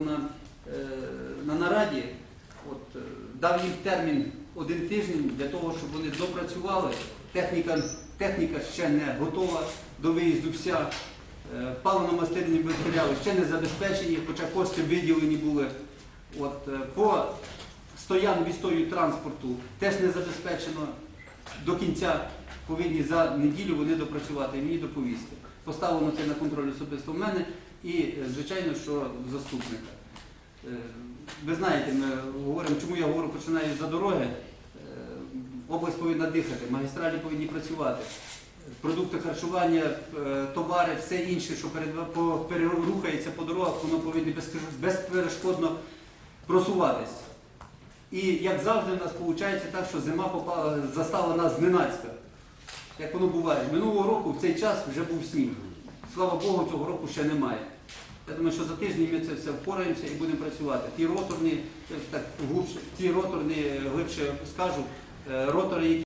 на, е, на нараді от, е, дав їм термін один тиждень для того, щоб вони допрацювали. Техніка, техніка ще не готова до виїзду вся. Е, Паливно-мастильні матеріали ще не забезпечені, хоча кошти виділені були. От, по стоян відстою транспорту теж не забезпечено. До кінця повинні за неділю вони допрацювати і мені доповісти. Поставлено це на контроль особисто в мене і, е, звичайно, що заступника. Е, Ви знаєте, ми говоримо, чому я говорю, починаю за дороги. Е, Область повинна дихати, магістралі повинні працювати. Продукти харчування, товари, все інше, що перерухається по дорогах, воно повинно безперешкодно просуватись. І як завжди в нас виходить так, що зима попала, застала нас зненацька. Як воно буває. Минулого року в цей час вже був сніг. Слава Богу, цього року ще немає. Я думаю, що за тиждень ми це все впораємося і будемо працювати. Ті роторні, так глибше, ті роторні, глибше скажу, е, ротори, які